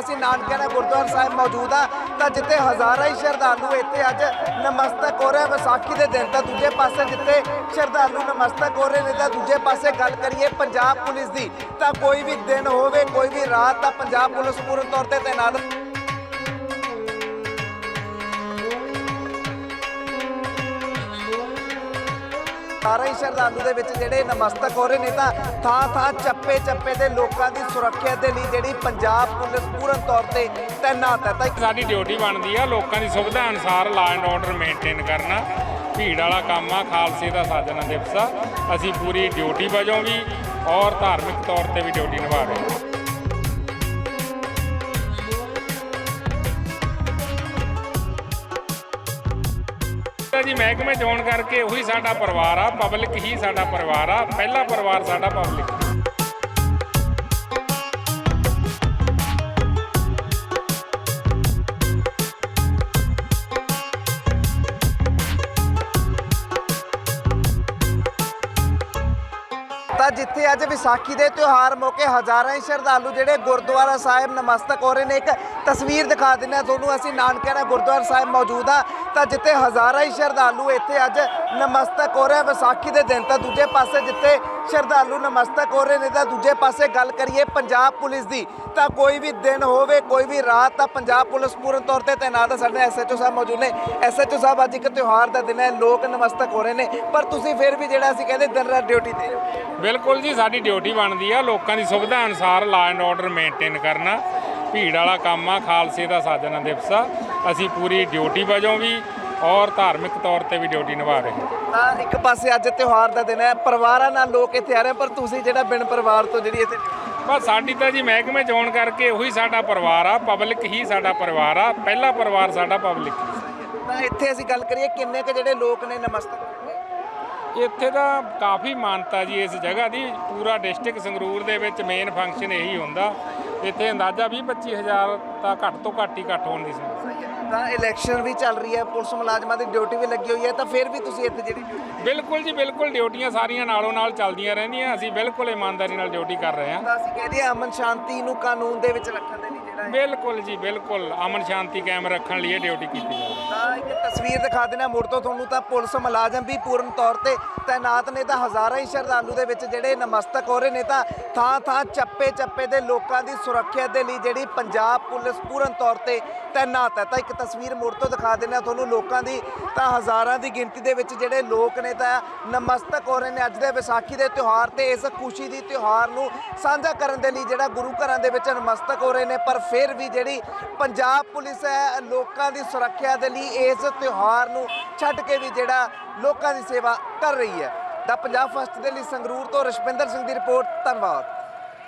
ਅਸੀਂ ਨਾਨਕਿਆਣਾ ਗੁਰਦੁਆਰਾ ਸਾਹਿਬ ਮੌਜੂਦ ਆ। ਤਾਂ ਜਿੱਥੇ ਹਜ਼ਾਰਾਂ ਹੀ ਸ਼ਰਧਾਲੂ ਇੱਥੇ ਅੱਜ ਨਮਸਤਕ ਹੋ ਰਹੇ ਵਿਸਾਖੀ ਦੇ ਦਿਨ ਤਾਂ ਦੂਜੇ ਪਾਸੇ ਜਿੱਥੇ ਸ਼ਰਧਾਲੂ ਨਮਸਤਕ ਹੋ ਰਹੇ ਨੇ, ਤਾਂ ਦੂਜੇ ਪਾਸੇ ਗੱਲ ਕਰੀਏ ਪੰਜਾਬ ਪੁਲਿਸ ਦੀ, ਤਾਂ ਕੋਈ ਵੀ ਦਿਨ ਹੋਵੇ, ਕੋਈ ਵੀ ਰਾਤ, ਤਾਂ ਪੰਜਾਬ ਪੁਲਿਸ ਪੂਰਨ ਤੌਰ ਤੇ ਤੈਨਾਤ ਸਾਰੇ ਹੀ ਸ਼ਰਧਾਲੂ ਦੇ ਵਿੱਚ ਜਿਹੜੇ ਨਮਸਤਕ ਹੋ ਰਹੇ ਨੇ ਤਾਂ ਥਾਂ ਥਾਂ ਚੱਪੇ ਚੱਪੇ ਦੇ ਲੋਕਾਂ ਦੀ ਸੁਰੱਖਿਆ ਦੇ ਲਈ ਜਿਹੜੀ ਪੰਜਾਬ ਪੁਲਿਸ ਪੂਰਨ ਤੌਰ ਤੇ ਤੈਨਾਤ ਹੈ। ਤਾਂ ਸਾਡੀ ਡਿਊਟੀ ਬਣਦੀ ਆ ਲੋਕਾਂ ਦੀ ਸੁਵਿਧਾ ਅਨੁਸਾਰ ਲਾ ਐਂਡ ਆਰਡਰ ਮੇਨਟੇਨ ਕਰਨਾ। ਭੀੜ ਵਾਲਾ ਕੰਮ ਆ, ਖਾਲਸੇ ਦਾ ਸਾਜਨਾ ਦਿਵਸ ਆ। ਅਸੀਂ ਪੂਰੀ ਡਿਊਟੀ ਵਜੋਂ ਵੀ ਔਰ ਧਾਰਮਿਕ ਤੌਰ ਤੇ ਵੀ ਡਿਊਟੀ ਨਿਭਾ ਰਹੇ ਹਾਂ। ਤਾਂ ਜੀ, ਮਹਿਕਮੇ ਚੋਣ ਕਰਕੇ ਉਹੀ ਸਾਡਾ ਪਰਿਵਾਰ ਆ ਪਬਲਿਕ ਹੀ ਸਾਡਾ ਪਰਿਵਾਰ ਆ, ਪਹਿਲਾ ਪਰਿਵਾਰ ਸਾਡਾ ਪਬਲਿਕ ਤਾਂ ਜਿੱਥੇ ਅੱਜ ਵਿਸਾਖੀ ਦੇ ਤਿਉਹਾਰ ਮੌਕੇ ਹਜ਼ਾਰਾਂ ਹੀ ਸ਼ਰਧਾਲੂ ਜਿਹੜੇ ਗੁਰਦੁਆਰਾ ਸਾਹਿਬ ਨਮਸਤਕ ਹੋ ਰਹੇ ਨੇ, ਇੱਕ ਤਸਵੀਰ ਦਿਖਾ ਦਿੰਦੇ ਹਾਂ ਤੁਹਾਨੂੰ, ਅਸੀਂ ਨਾਨਕਿਆਣਾ ਗੁਰਦੁਆਰਾ ਸਾਹਿਬ ਮੌਜੂਦ ਆ। ਤਾਂ ਜਿੱਥੇ ਹਜ਼ਾਰਾਂ ਹੀ ਸ਼ਰਧਾਲੂ ਇੱਥੇ ਅੱਜ ਨਮਸਤਕ ਹੋ ਰਹੇ ਆ। ਵਿਸਾਖੀ ਦੇ ਦਿਨ ਤਾਂ ਦੂਜੇ ਪਾਸੇ ਜਿੱਥੇ ਸ਼ਰਧਾਲੂ ਨਮਸਤਕ ਹੋ ਰਹੇ ਨੇ, ਤਾਂ ਦੂਜੇ ਪਾਸੇ ਗੱਲ ਕਰੀਏ ਪੰਜਾਬ ਪੁਲਿਸ ਦੀ, ਤਾਂ ਕੋਈ ਵੀ ਦਿਨ ਹੋਵੇ, ਕੋਈ ਵੀ ਰਾਤ, ਤਾਂ ਪੰਜਾਬ ਪੁਲਿਸ ਪੂਰਨ ਤੌਰ ਤੇ ਤੈਨਾਤ ਹੈ ਸਾਡੇ ਐਸਐਚਓ ਸਾਹਿਬ ਮੌਜੂਦ ਨੇ। ਐਸਐਚਓ ਸਾਹਿਬ ਅੱਜ ਇੱਕ ਤਿਉਹਾਰ ਦਾ ਦਿਨ ਹੈ, ਲੋਕ ਨਮਸਤਕ ਹੋ ਰਹੇ ਨੇ। ਪਰ ਤੁਸੀਂ ਫਿਰ ਵੀ ਜਿਹੜਾ ਅਸੀਂ ਕਹਿੰਦੇ ਦਿਨ ਰਾਤ ਡਿਊਟੀ ਤੇ ਬਿਲਕੁਲ ਜੀ ਸਾਡੀ ਡਿਊਟੀ ਬਣਦੀ ਆ। ਲੋਕਾਂ ਦੀ ਸੁਵਿਧਾ ਅਨੁਸਾਰ ਲਾ ਐਂਡ ਆਰਡਰ ਮੇਨਟੇਨ ਕਰਨਾ। ਭੀੜ ਵਾਲਾ ਕੰਮ ਆ ਖਾਲਸੇ ਦਾ ਸਾਜਨਾ ਦਿਵਸ। ਆ ਅਸੀਂ ਪੂਰੀ ਡਿਊਟੀ ਵਜੋਂ ਵੀ ਔਰ ਧਾਰਮਿਕ ਤੌਰ ਤੇ ਵੀ ਡਿਊਟੀ ਨਿਭਾ ਰਹੇ ਹਾਂ। ਤਾਂ ਇੱਕ ਪਾਸੇ ਅੱਜ ਤਿਉਹਾਰ ਦਾ ਦਿਨ ਹੈ ਪਰਿਵਾਰਾਂ ਨਾਲ ਲੋਕ ਇੱਥੇ ਆ ਰਹੇ ਪਰ ਤੁਸੀਂ ਜਿਹੜਾ ਬਿਨ ਪਰਿਵਾਰ ਤੋਂ ਜਿਹੜੀ ਇੱਥੇ ਬਸ ਸਾਡੀ ਤਾਂ ਜੀ ਮਹਿਕਮੇ ਚੋਣ ਕਰਕੇ ਉਹੀ ਸਾਡਾ ਪਰਿਵਾਰ ਆ ਪਬਲਿਕ ਹੀ ਸਾਡਾ ਪਰਿਵਾਰ ਆ ਪਹਿਲਾ ਪਰਿਵਾਰ ਸਾਡਾ ਪਬਲਿਕ ਤਾਂ ਇੱਥੇ ਅਸੀਂ ਗੱਲ ਕਰੀਏ ਕਿੰਨੇ ਕੁ ਜਿਹੜੇ ਲੋਕ ਨੇ ਨਮਸਤਕ ਇੱਥੇ ਤਾਂ ਕਾਫੀ ਮਾਨਤਾ ਜੀ ਇਸ ਜਗ੍ਹਾ ਦੀ। ਪੂਰਾ ਡਿਸਟ੍ਰਿਕਟ ਸੰਗਰੂਰ ਦੇ ਵਿੱਚ ਮੇਨ ਫੰਕਸ਼ਨ ਇਹੀ ਹੁੰਦਾ। ਇੱਥੇ ਅੰਦਾਜ਼ਾ 20 25000 ਤਾਂ ਘੱਟ ਤੋਂ ਘੱਟ ਹੀ ਘੱਟ ਹੋਣ ਦੀ ਸੀ ਤਾਂ ਇਲੈਕਸ਼ਨ ਵੀ ਚੱਲ ਰਹੀ ਹੈ ਪੁਲਿਸ ਮੁਲਾਜ਼ਮਾਂ ਦੀ ਡਿਊਟੀ ਵੀ ਲੱਗੀ ਹੋਈ ਹੈ ਤਾਂ ਫਿਰ ਵੀ ਤੁਸੀਂ ਇੱਥੇ ਜਿਹੜੀ ਬਿਲਕੁਲ ਜੀ ਬਿਲਕੁਲ ਡਿਊਟੀਆਂ ਸਾਰੀਆਂ ਨਾਲੋਂ ਨਾਲ ਚੱਲਦੀਆਂ ਰਹਿੰਦੀਆਂ। ਅਸੀਂ ਬਿਲਕੁਲ ਇਮਾਨਦਾਰੀ ਨਾਲ ਡਿਊਟੀ ਕਰ ਰਹੇ ਹਾਂ। ਤਾਂ ਅਸੀਂ ਕਹਿੰਦੇ ਹਾਂ ਅਮਨ ਸ਼ਾਂਤੀ ਨੂੰ ਕਾਨੂੰਨ ਦੇ ਵਿੱਚ ਰੱਖਣ ਦੇ ਲਈ। ਹੈ ਬਿਲਕੁਲ ਜੀ, ਬਿਲਕੁਲ। ਅਮਨ ਸ਼ਾਂਤੀ ਕਾਇਮ ਰੱਖਣ ਲਈ ਇਹ ਡਿਊਟੀ ਕੀਤੀ ਜਾਵੇ ਤਾਂ ਇੱਕ ਤਸਵੀਰ ਦਿਖਾ ਦੇਣਾ ਮੁੜ ਤੋਂ ਤੁਹਾਨੂੰ ਤਾਂ ਪੁਲਿਸ ਮੁਲਾਜ਼ਮ ਵੀ ਪੂਰਨ ਤੌਰ ਤੇ ਤੈਨਾਤ ਨੇ। ਤਾਂ ਹਜ਼ਾਰਾਂ ਹੀ ਸ਼ਰਧਾਲੂ ਦੇ ਵਿੱਚ ਜਿਹੜੇ ਨਮਸਤਕ ਹੋ ਰਹੇ ਨੇ, ਤਾਂ ਥਾਂ ਥਾਂ ਚੱਪੇ ਚੱਪੇ ਦੇ ਲੋਕਾਂ ਦੀ ਸੁਰੱਖਿਆ ਦੇ ਲਈ ਜਿਹੜੀ ਪੰਜਾਬ ਪੁਲਿਸ ਪੂਰਨ ਤੌਰ ਤੇ ਤੈਨਾਤ ਹੈ। ਤਾਂ ਇੱਕ ਤਸਵੀਰ ਮੁੜ ਤੋਂ ਦਿਖਾ ਦਿੰਦੇ ਹਾਂ ਤੁਹਾਨੂੰ ਲੋਕਾਂ ਦੀ। ਤਾਂ ਹਜ਼ਾਰਾਂ ਦੀ ਗਿਣਤੀ ਦੇ ਵਿੱਚ ਜਿਹੜੇ ਲੋਕ ਨੇ, ਤਾਂ ਨਮਸਤਕ ਹੋ ਰਹੇ ਨੇ। ਅੱਜ ਦੇ ਵਿਸਾਖੀ ਦੇ ਤਿਉਹਾਰ ਤੇ ਇਸ ਖੁਸ਼ੀ ਦੀ ਤਿਉਹਾਰ ਨੂੰ ਸਾਂਝਾ ਕਰਨ ਦੇ ਲਈ ਜਿਹੜਾ ਗੁਰੂ ਘਰਾਂ ਦੇ ਵਿੱਚ ਨਮਸਤਕ ਹੋ ਰਹੇ ਨੇ। ਪਰ ਫਿਰ ਫਿਰ ਵੀ ਜਿਹੜੀ ਪੰਜਾਬ ਪੁਲਿਸ ਹੈ, ਲੋਕਾਂ ਦੀ ਸੁਰੱਖਿਆ ਦੇ ਲਈ ਇਸ ਤਿਉਹਾਰ ਨੂੰ ਛੱਡ ਕੇ ਵੀ ਜਿਹੜਾ ਲੋਕਾਂ ਦੀ ਸੇਵਾ ਕਰ ਰਹੀ ਹੈ। ਦਾ ਪੰਜਾਬ ਫਸਟ ਦੇ ਲਈ ਸੰਗਰੂਰ ਤੋਂ ਰਸ਼ਪਿੰਦਰ ਸਿੰਘ ਦੀ ਰਿਪੋਰਟ, ਧੰਨਵਾਦ।